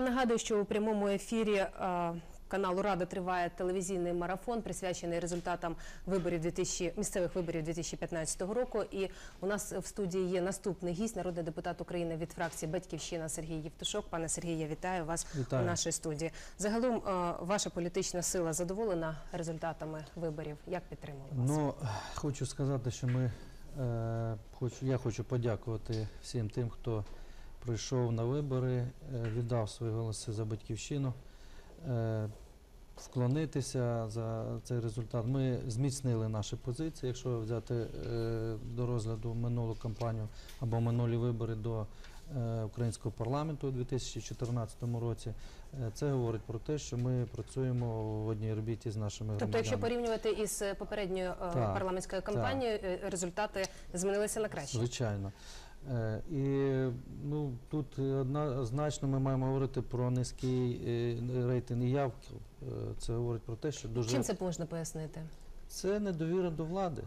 Нагадую, що у прямому ефірі е, каналу Рада триває телевізійний марафон, присвячений результатам виборів 2000, місцевих виборів 2015 року. І у нас в студії є наступний гість, народний депутат України від фракції Батьківщина Сергій Євтушок. Пане Сергію, я вітаю вас Вітаю. у нашій студії. Загалом е, ваша політична сила задоволена результатами виборів. Як підтримали вас? Ну, хочу сказати, що ми е, хочу, я хочу подякувати всім тим, хто прийшов на вибори, е, віддав свої голоси за батьківщину, е, вклонитися за цей результат. Ми зміцнили наші позиції. Якщо взяти е, до розгляду минулу кампанію або минулі вибори до українського парламенту у 2014 році, це говорить про те, що ми працюємо в одній орбіті з нашими Тобто, громадянами. якщо порівнювати із попередньою Так, парламентською кампанією, е, результати змінилися на краще. Звичайно. Е, І ну, тут однозначно ми маємо говорити про низький е, рейтинг явки. Е, Це говорить про те, що дуже Чим це можна пояснити? це недовіра до влади.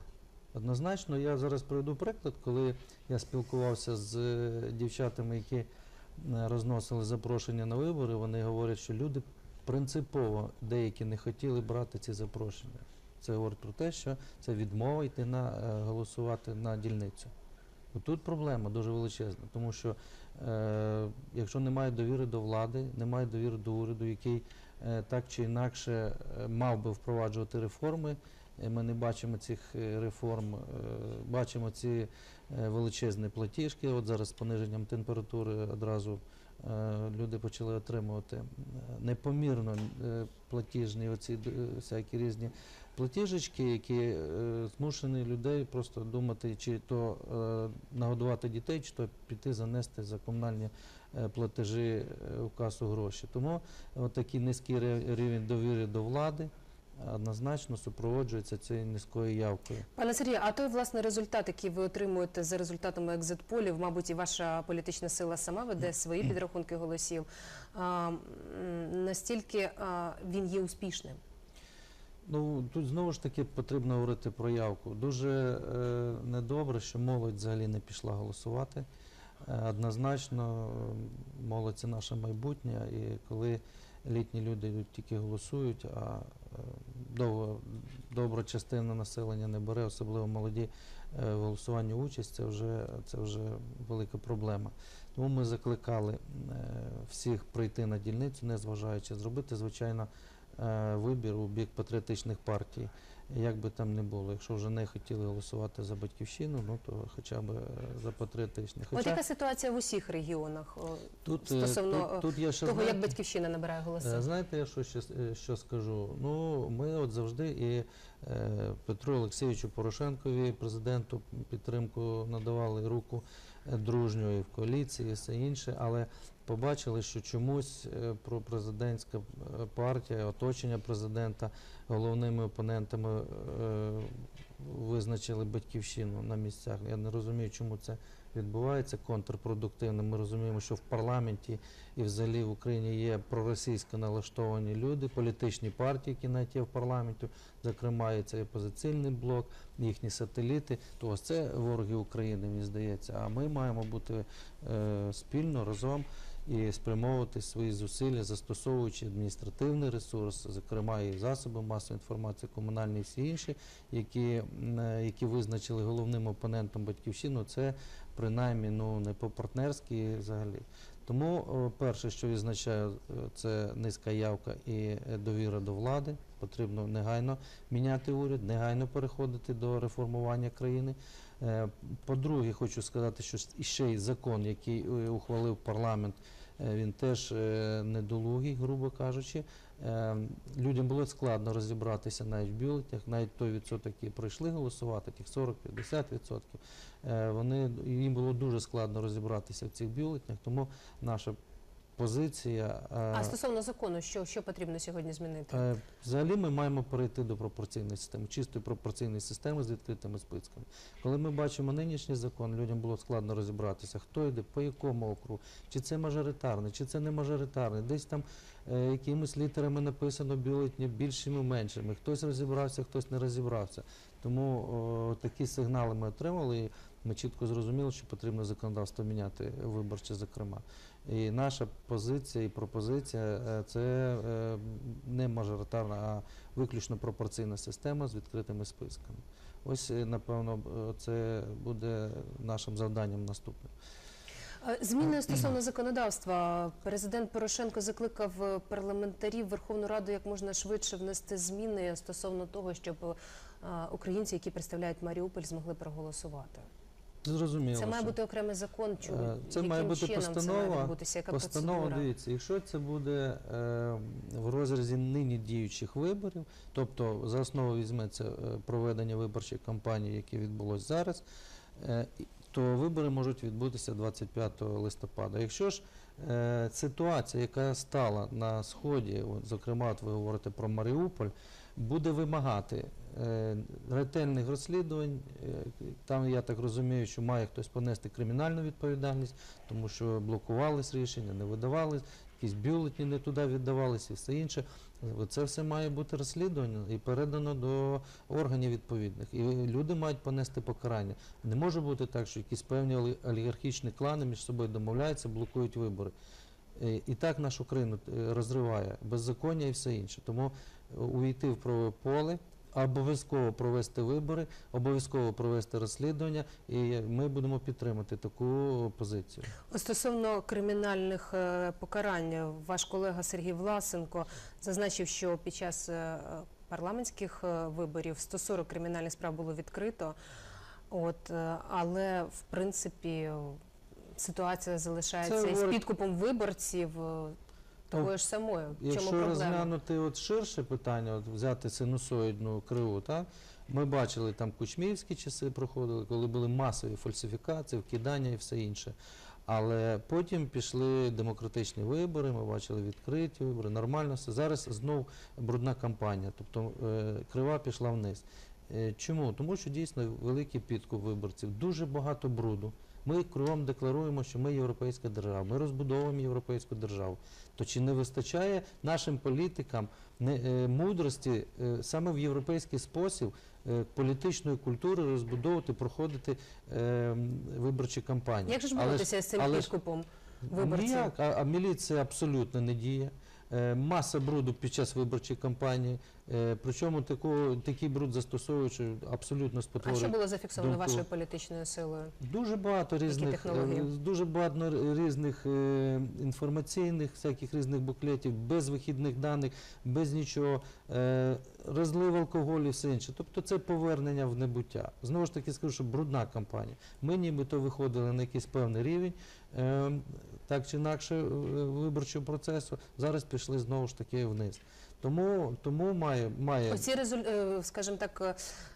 Однозначно, я зараз приведу приклад, коли я спілкувався з дівчатами, які розносили запрошення на вибори, вони говорять, що люди принципово деякі не хотіли брати ці запрошення. Це говорить про те, що це відмова йти на голосувати на дільницю. Тут проблема дуже величезна, тому що е, якщо немає довіри до влади, немає довіри до уряду, який е, так чи інакше е, мав би впроваджувати реформи, е, ми не бачимо цих е, реформ, бачимо ці величезні платіжки. От зараз з пониженням температури одразу люди почали отримувати непомірно платіжні оці всякі різні платіжечки, які е, змушені людей просто думати, чи то е, нагодувати дітей, чи то піти занести за комунальні е, платежі е, в касу гроші. Тому от такий низький рівень довіри до влади однозначно супроводжується цією низькою явкою. Пане Сергію, а той власне результат, який ви отримуєте за результатами екзит-полів, мабуть, і ваша політична сила сама веде свої підрахунки голосів. А, настільки а, він є успішним? Ну тут знову ж таки потрібно говорити про явку. Дуже е, недобре, що молодь взагалі не пішла голосувати. Е, однозначно, молодь це наше майбутнє, і коли літні люди йдуть тільки голосують, а е, довго, добра частина населення не бере, особливо молоді е, в голосуванні участь, це вже, це вже велика проблема. Тому ми закликали е, всіх прийти на дільницю, незважаючи зробити, звичайно, вибір у бік патріотичних партій. Як би там не було, якщо вже не хотіли голосувати за батьківщину, ну то хоча б е, за патріотичні. От яка ситуація в усіх регіонах тут, е, стосовно тут, тут я ще того, як батьківщина набирає голоси? Е, Знаєте, я що, ще, е, що скажу? Ну, ми от завжди і е, Петру Олексійовичу Порошенкові, президенту, підтримку надавали руку дружню і в коаліції, все інше, але побачили, що чомусь е, пропрезидентська е, партія, оточення президента головними опонентами е, визначили батьківщину на місцях. Я не розумію, чому це відбувається контрпродуктивно. Ми розуміємо, що в парламенті і взагалі в Україні є проросійсько налаштовані люди, політичні партії, які навіть є в парламенті, зокрема і цей опозиційний блок, їхні сателіти. То ось це вороги України, мені здається. А ми маємо бути е, спільно разом і спрямовувати свої зусилля, застосовуючи адміністративний ресурс, зокрема і засоби масової інформації, комунальні і всі інші, які, е, які визначили головним опонентом батьківщину, це принаймні ну не по-партнерськи взагалі. Тому перше, що відзначаю, е, це низька явка і е, довіра до влади. Потрібно негайно міняти уряд, негайно переходити до реформування країни. По-друге, хочу сказати, що ще й закон, який ухвалив парламент, він теж е, недолугий, грубо кажучи. Е, Людям було складно розібратися навіть в бюлетнях, навіть той відсоток, які прийшли голосувати, тих 40-50 відсотків. Е, Вони їм було дуже складно розібратися в цих бюлетнях, тому наша позиція. е, А стосовно закону, що, що потрібно сьогодні змінити? Е, Взагалі ми маємо перейти до пропорційної системи, чистої пропорційної системи з відкритими списками. Коли ми бачимо нинішній закон, людям було складно розібратися, хто йде, по якому округу, чи це мажоритарний, чи це не мажоритарний. Десь там е, якимись літерами написано бюлетні більшими, меншими. Хтось розібрався, хтось не розібрався. Тому о, такі сигнали ми отримали. І ми чітко зрозуміли, що потрібно законодавство міняти виборче, зокрема. І наша позиція і пропозиція е, це е, не мажоритарна, а виключно пропорційна система з відкритими списками. Ось, е, напевно, це буде нашим завданням наступним. Зміни стосовно законодавства. Президент Порошенко закликав парламентарів Верховну Раду як можна швидше внести зміни стосовно того, щоб українці, які представляють Маріуполь, змогли проголосувати. Зрозуміло. Це має бути окремий закон. Чи Е, Це має бути чином це постанова. має відбутися? Яка Постанова, процедура? дивіться, якщо це буде е, в розрізі нині діючих виборів, тобто за основу візьметься е, проведення виборчої кампанії, яке відбулось зараз, е, то вибори можуть відбутися 25 листопада. Якщо ж е, ситуація, яка стала на сході, от, зокрема, от ви говорите про Маріуполь, буде вимагати е, ретельних розслідувань. Е, Там я так розумію, що має хтось понести кримінальну відповідальність, тому що блокувались рішення, не видавались, якісь бюлетні не туди віддавалися і все інше. Це все має бути розслідувано і передано до органів відповідних. І люди мають понести покарання. Не може бути так, що якісь певні олі- олігархічні клани між собою домовляються, блокують вибори. Е, І так нашу країну е, розриває беззаконня і все інше. Тому е, увійти в правове поле, обов'язково провести вибори, обов'язково провести розслідування, і ми будемо підтримати таку позицію. Стосовно кримінальних е, покарань, ваш колега Сергій Власенко зазначив, що під час е, парламентських е, виборів 140 кримінальних справ було відкрито. От, але в принципі ситуація залишається говорить- підкупом виборців такою ж самою. В чому Якщо проблема? розглянути от ширше питання, от взяти синусоїдну криву, так? ми бачили там кучмівські часи проходили, коли були масові фальсифікації, вкидання і все інше. Але потім пішли демократичні вибори, ми бачили відкриті вибори, нормально все. Зараз знов брудна кампанія, тобто е, крива пішла вниз. Е, Чому? Тому що дійсно великий підкуп виборців, дуже багато бруду. Ми кругом декларуємо, що ми європейська держава, ми розбудовуємо європейську державу. То чи не вистачає нашим політикам е, мудрості е, саме в європейський спосіб е, політичної культури розбудовувати, проходити виборчі кампанії? Як же ж боротися з цим підкупом виборців? Ніяк, а, а міліція абсолютно не діє. Маса бруду під час виборчої кампанії. Е, Причому таку, такий бруд застосовують, що абсолютно А що було зафіксовано думку. вашою політичною силою? Дуже багато різних е, дуже багато різних е, інформаційних, всяких різних буклетів, без вихідних даних, без нічого, розлив алкоголю і все інше. Тобто це повернення в небуття. Знову ж таки скажу, що брудна кампанія. Ми нібито виходили на якийсь певний рівень, так чи інакше виборчого процесу. Зараз пішли знову ж таки вниз. Тому, тому має, має Оці резуль... е, скажімо так, е,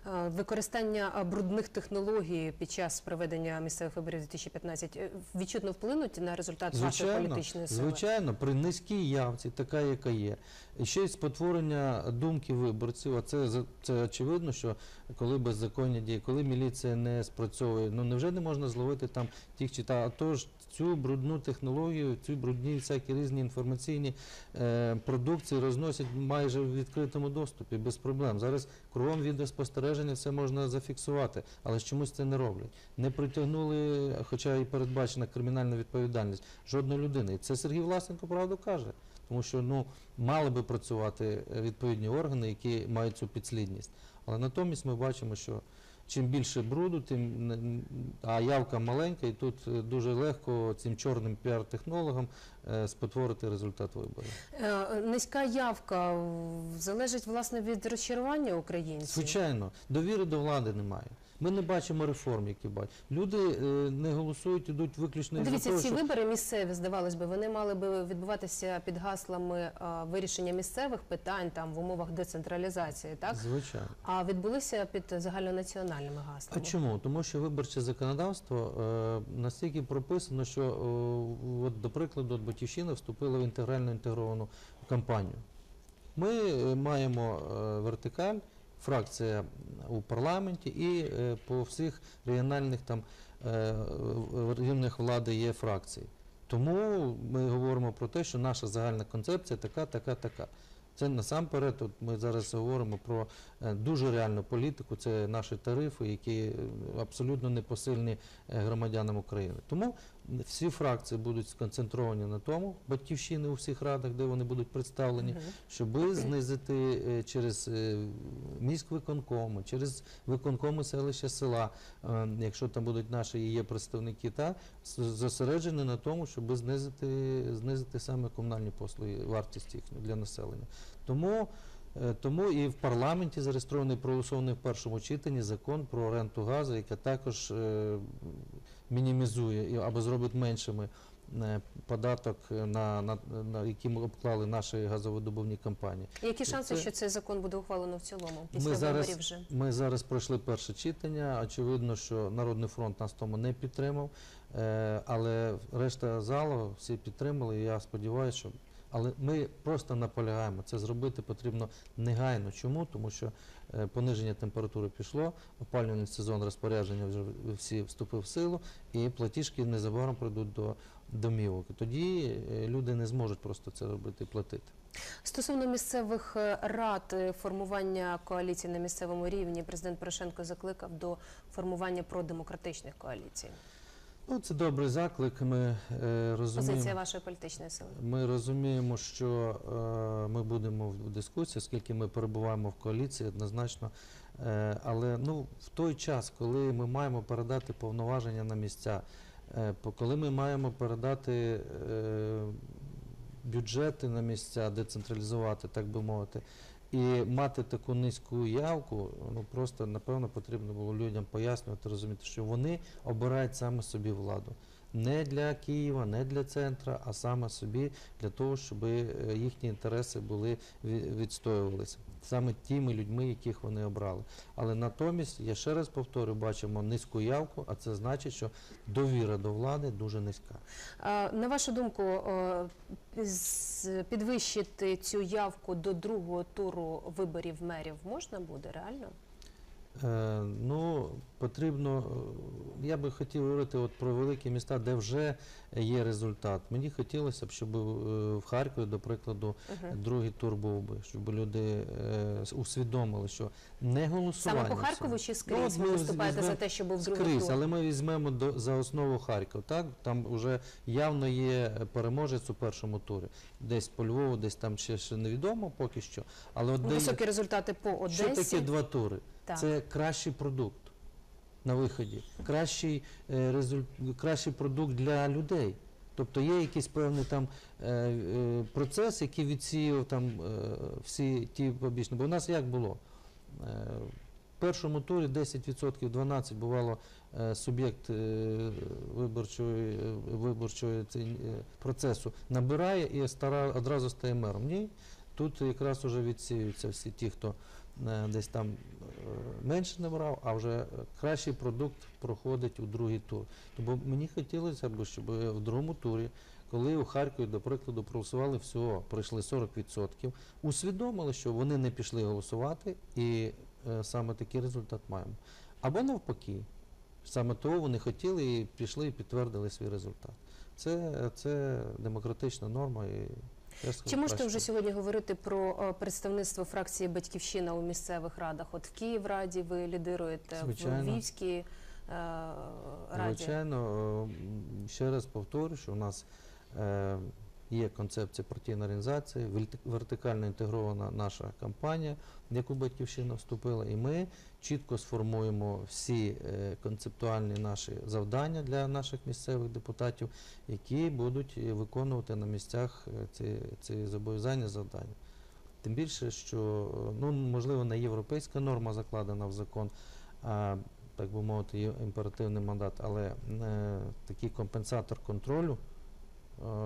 е, використання брудних технологій під час проведення місцевих виборів 2015 е, відчутно вплинуть на результат вашої політичної сили? Звичайно, при низькій явці, така яка є, ще й спотворення думки виборців. А це це очевидно, що коли беззаконня діє, коли міліція не спрацьовує, ну невже не можна зловити там тих чи та, а то ж цю брудну технологію, цю брудні всякі різні інформаційні е, продукції розносять майже в відкритому доступі без проблем. Зараз кругом відеоспостереження все можна зафіксувати, але чомусь це не роблять. Не притягнули, хоча і передбачена кримінальна відповідальність жодної людини. І це Сергій Власенко правду каже. Тому що ну мали би працювати е, відповідні органи, які мають цю підслідність. Але натомість ми бачимо, що чим більше бруду, тим а явка маленька, і тут е, дуже легко цим чорним піар-технологам е, спотворити результат виборів. Низька явка залежить власне від розчарування українців. Звичайно, довіри до влади немає. Ми не бачимо реформ, які бачать. Люди е, не голосують, ідуть виключно Дивіться, того, ці що вибори місцеві, здавалось би, вони мали би відбуватися під гаслами е, вирішення місцевих питань там в умовах децентралізації, так? звичайно. А відбулися під загальнонаціональними гаслами. А чому? Тому що виборче законодавство е, настільки прописано, що е, от, до прикладу, от Батьківщина вступила в інтегральну інтегровану кампанію. Ми е, маємо вертикаль, фракція у парламенті і е, по всіх регіональних там е, рівнях влади є фракції. Тому ми говоримо про те, що наша загальна концепція така, така, така. Це насамперед, от ми зараз говоримо про дуже реальну політику, це наші тарифи, які е, абсолютно непосильні е, громадянам України. Тому Всі фракції будуть сконцентровані на тому, батьківщини у всіх радах, де вони будуть представлені, щоб знизити е, через е, міськвиконкоми, через виконкоми селища села, е, якщо там будуть наші і є представники, та зосереджені на тому, щоб знизити, знизити саме комунальні послуги, вартість їх для населення. Тому Е, Тому і в парламенті зареєстрований проголосований в першому читанні закон про ренту газу, яка також е, мінімізує або зробить меншими е, податок на, на, на які ми обклали наші газовидобувні компанії. Які шанси, це- що цей закон буде ухвалено в цілому після Ми зараз, виборів вже? ми зараз пройшли перше читання. Очевидно, що Народний фронт нас тому не підтримав, е, але решта залу всі підтримали. І я сподіваюся, що але ми просто наполягаємо. Це зробити потрібно негайно. Чому? Тому що е, пониження температури пішло, опалювальний сезон розпорядження вже всі вступив в силу, і платіжки незабаром прийдуть до домівок. Тоді е, люди не зможуть просто це робити і платити. Стосовно місцевих е, рад формування коаліції на місцевому рівні, президент Порошенко закликав до формування продемократичних коаліцій. Ну, це добрий заклик. Ми е, розуміємо. Позиція вашої політичної сили. Ми розуміємо, що е, ми будемо в дискусії, оскільки ми перебуваємо в коаліції однозначно. Е, але ну, в той час, коли ми маємо передати повноваження на місця, е, по- коли ми маємо передати е, бюджети на місця, децентралізувати, так би мовити, і мати таку низьку явку, ну просто напевно потрібно було людям пояснювати, розуміти, що вони обирають саме собі владу. Не для Києва, не для центра, а саме собі для того, щоб е, їхні інтереси були ві- відстоювалися саме тими людьми, яких вони обрали. Але натомість, я ще раз повторю, бачимо низьку явку, а це значить, що довіра до влади дуже низька. На вашу думку, підвищити цю явку до другого туру виборів мерів можна буде реально? Е, ну, потрібно, е, я би хотів говорити от про великі міста, де вже є результат. Мені хотілося б, щоб е, в Харкові, до прикладу, другий тур був би, щоб люди усвідомили, що не голосування. Саме по. Харкову чи Ну, скрізь от ви виступаєте за те, щоб був другий Скрізь, тур? але ми візьмемо до, за основу Харків. Так? Там вже явно є переможець у першому турі. Десь по Львову, десь там ще, ще невідомо поки що. Але от Ну, де Високі результати по що таке два тури? Так. Це кращий продукт на виході, кращий, е, результ... кращий продукт для людей. Тобто є якийсь певний там е, е, процес, який відсіяв там всі ті побічні. Бо у нас як було? В першому турі 10%, 12% бувало суб'єкт виборчої, виборчої процесу набирає і одразу стає мером. Ні, тут якраз вже відсіюються всі ті, хто десь там менше набрав, а вже е, кращий продукт проходить у другий тур. Тому мені хотілося б, щоб в другому турі, коли у Харкові, до прикладу, проголосували всього, пройшли 40%, усвідомили, що вони не пішли голосувати, і е, саме такий результат маємо. Або навпаки, саме того вони хотіли і пішли і підтвердили свій результат. Це, це демократична норма. І Чи можете вже сьогодні говорити про е, представництво фракції Батьківщина у місцевих радах? От в Київраді ви лідируєте, Звичайно. в Львівській е, раді. Звичайно, е, ще раз повторю, що у нас є концепція партійної організації, вертикально інтегрована наша кампанія, в яку батьківщина вступила, і ми чітко сформуємо всі е, концептуальні наші завдання для наших місцевих депутатів, які будуть виконувати на місцях е, ці, ці зобов'язання завдання. Тим більше, що ну, можливо не європейська норма закладена в закон, а так би мовити, імперативний мандат, але е, такий компенсатор контролю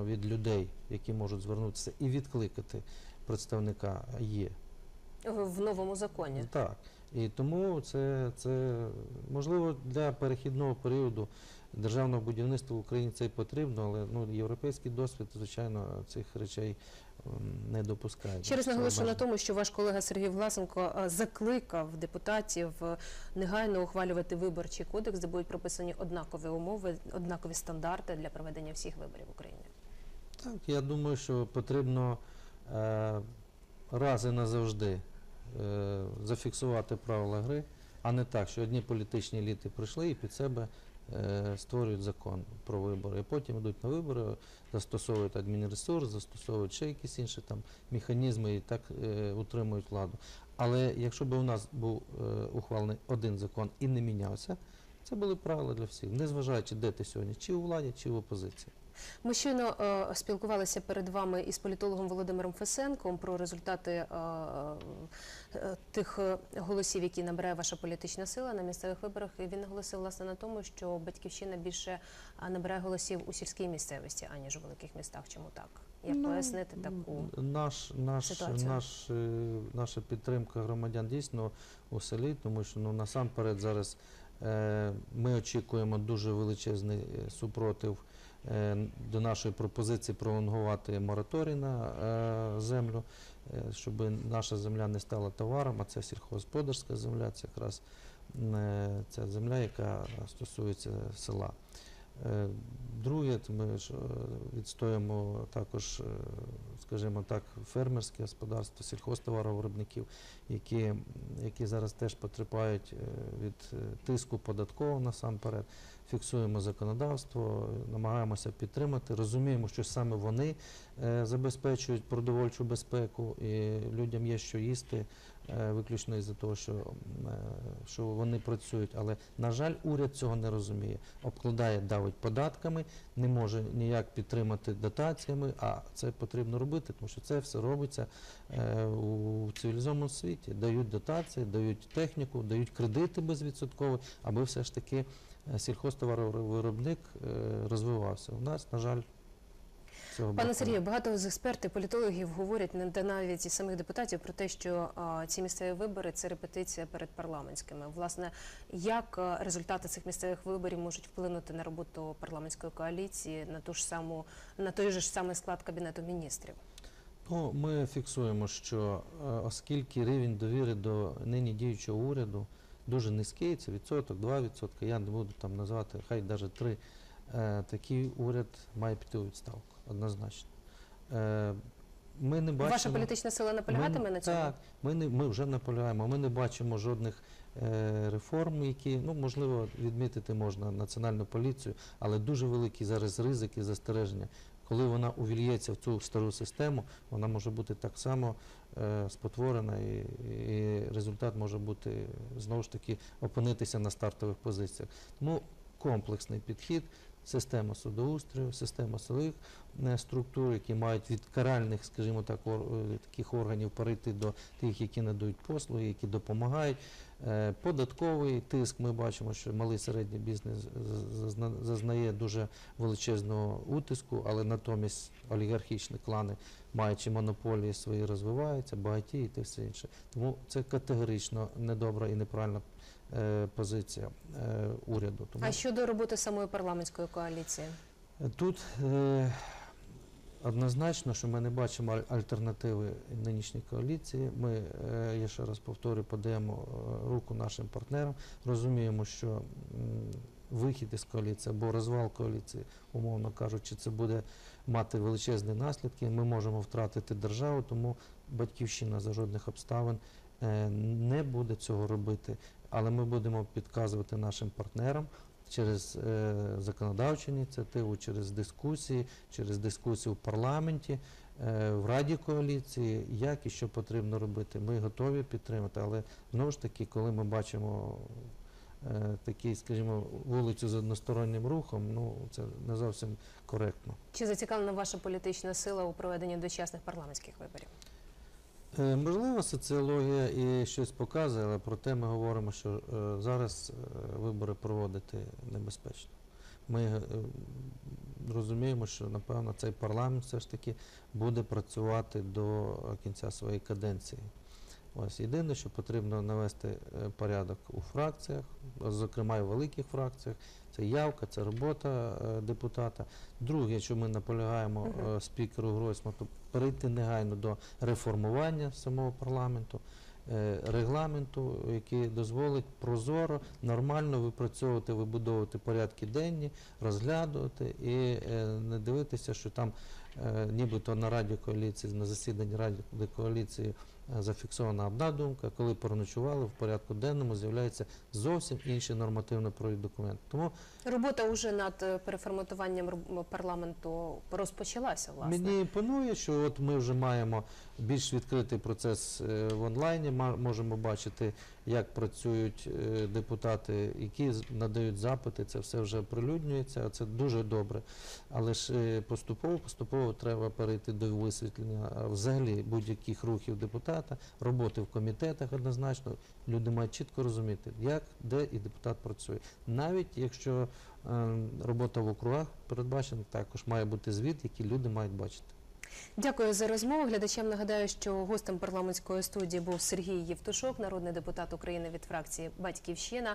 від людей, які можуть звернутися і відкликати представника, є. В в новому законі. Так. І тому це, це можливо для перехідного періоду державного будівництва в Україні це потрібно, але ну, європейський досвід, звичайно, цих речей не допускає. Ще раз наголошую на тому, що ваш колега Сергій Власенко закликав депутатів негайно ухвалювати виборчий кодекс, де будуть прописані однакові умови, однакові стандарти для проведення всіх виборів в Україні. Так, я думаю, що потрібно е, раз і назавжди е, зафіксувати правила гри, а не так, що одні політичні еліти прийшли і під себе створюють закон про вибори, потім йдуть на вибори, застосовують адмінресурс, застосовують ще якісь інші там механізми і так е, утримують владу. Але якщо б у нас був е, ухвалений один закон і не мінявся, це були правила для всіх, незважаючи, де ти сьогодні, чи у владі, чи в опозиції. Ми щойно е, спілкувалися перед вами із політологом Володимиром Фесенком про результати е, е, тих е, голосів, які набирає ваша політична сила на місцевих виборах. І він наголосив власне на тому, що батьківщина більше набирає голосів у сільській місцевості, аніж у великих містах. Чому так? Як Ну, пояснити таку? Наш, наш, ситуацію? наш, е, наша підтримка громадян дійсно у селі, тому що ну, насамперед зараз е, ми очікуємо дуже величезний супротив до нашої пропозиції пролонгувати мораторій на е, землю, е, щоб наша земля не стала товаром, а це сільськогосподарська земля, це якраз е, ця земля, яка стосується села. Е, Друге, ми ж е, відстоїмо також, е, скажімо так, фермерське господарство, сільхозтоваровиробників, які, які зараз теж потерпають від тиску податкового насамперед. Фіксуємо законодавство, намагаємося підтримати. Розуміємо, що саме вони забезпечують продовольчу безпеку, і людям є що їсти, виключно із-за того, що, е, що вони працюють. Але, на жаль, уряд цього не розуміє. Обкладає, давить податками, не може ніяк підтримати дотаціями, а це потрібно робити, тому що це все робиться е, у цивілізованому світі. Дають дотації, дають техніку, дають кредити безвідсоткові, аби все ж таки е, сільхозтоваровиробник е, розвивався. У нас, на жаль, Пане. Сергію, багато з експертів, політологів говорять не- навіть і самих депутатів про те, що а, ці місцеві вибори це репетиція перед парламентськими. Власне, як результати цих місцевих виборів можуть вплинути на роботу парламентської коаліції, на ту ж саму на той же ж самий склад кабінету міністрів? Ну, ми фіксуємо, що е, оскільки рівень довіри до нині діючого уряду дуже низький, це відсоток, 2%, я не буду там назвати, хай навіть 3, е, такий уряд має піти у відставку, однозначно. Е, Ми не бачимо, Ваша політична сила наполягатиме ми, на цьому? Так, ми, не, ми вже наполягаємо. Ми не бачимо жодних е, реформ, які, ну, можливо, відмітити можна національну поліцію, але дуже великі зараз ризики, застереження. Коли вона увільється в цю стару систему, вона може бути так само е, спотворена, і, і результат може бути знову ж таки опинитися на стартових позиціях. Тому комплексний підхід, система судоустрою, система силових е, структур, які мають від каральних, скажімо так, е, таких органів перейти до тих, які надають послуги, які допомагають. Е, Податковий тиск ми бачимо, що малий середній бізнес зазнає дуже величезного утиску, але натомість олігархічні клани, маючи монополії свої, розвиваються, багатіють і те все інше. Тому це категорично недобра і неправильна е, позиція е, уряду. Тому А щодо роботи самої парламентської коаліції? Тут е, однозначно, що ми не бачимо аль- альтернативи нинішній коаліції. Ми, е, я ще раз повторю, подаємо е, руку нашим партнерам. Розуміємо, що вихід із коаліції або розвал коаліції, умовно кажучи, це буде мати величезні наслідки. Ми можемо втратити державу, тому батьківщина за жодних обставин е, не буде цього робити. Але ми будемо підказувати нашим партнерам через е, законодавчу ініціативу, через дискусії, через дискусії в парламенті, е, в Раді коаліції, як і що потрібно робити. Ми готові підтримати, але знову ж таки, коли ми бачимо такий, скажімо, вулицю з одностороннім рухом, ну це не зовсім коректно. Чи зацікавлена ваша політична сила у проведенні дочасних парламентських виборів? Е, Можливо, соціологія і щось показує, але проте ми говоримо, що е, зараз е, вибори проводити небезпечно. Ми е, розуміємо, що напевно цей парламент все ж таки буде працювати до кінця своєї каденції. Ось єдине, що потрібно навести е, порядок у фракціях, зокрема і в великих фракціях. Це явка, це робота е, депутата. Друге, що ми наполягаємо е, спікеру Гройсмату, перейти негайно до реформування самого парламенту, регламенту, який дозволить прозоро, нормально випрацьовувати, вибудовувати порядки денні, розглядувати і не дивитися, що там нібито на Раді коаліції, на засіданні Ради коаліції зафіксована одна думка, коли переночували в порядку денному, з'являється зовсім інший нормативно-правовий документ. Тому Робота вже над е, переформатуванням парламенту розпочалася, власне. Мені імпонує, що от ми вже маємо більш відкритий процес е, в онлайні. Можемо бачити, як працюють е, депутати, які надають запити. Це все вже оприлюднюється. Це дуже добре. Але ж поступово, поступово треба перейти до висвітлення взагалі будь-яких рухів депутата, роботи в комітетах однозначно. Люди мають чітко розуміти, як, де і депутат працює. Навіть якщо робота в округах передбачена, також має бути звіт, який люди мають бачити. Дякую за розмову. Глядачам нагадаю, що гостем парламентської студії був Сергій Євтушок, народний депутат України від фракції Батьківщина.